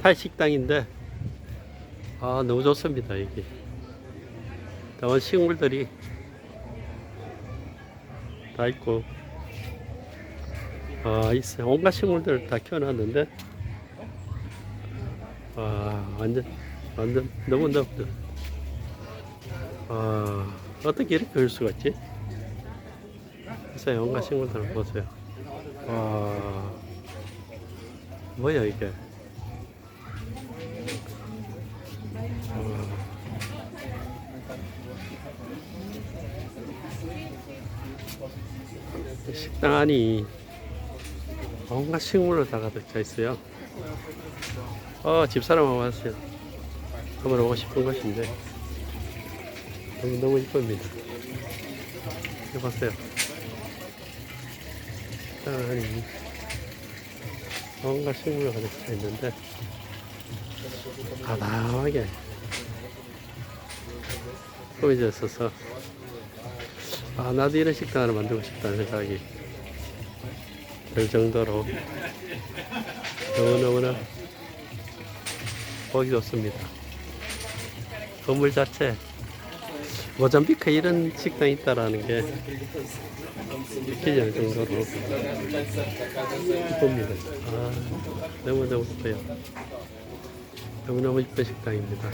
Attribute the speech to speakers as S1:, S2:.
S1: 타이 식당인데 아 너무 좋습니다 여기 나온 식물들이 다 있고. 아 있어요 온갖 식물들 다 키워놨는데. 아 완전 완전 너무 너무. 아 어떻게 이렇게 올 수가 있지? 글쎄요. 온갖 식물들 보세요. 와 뭐야 이게 식당 안이 온갖 식물로 다 가득 차 있어요. 어, 집사람 왔어요. 한번 오고 싶은 것인데 너무 너무 이쁩니다. 해봤어요. 식당 안이 온갖 식물로 가득 차 있는데 가다하게 꾸며져 있어서 아 나도 이런 식당 하나 만들고 싶다는 생각이 들 정도로 너무너무나 보기 좋습니다. 건물 자체 모잠비크에 이런 식당이 있다라는 게 믿기지 않을 정도로 이쁩니다. 아 너무너무 이뻐요. 너무너무 이쁜 식당입니다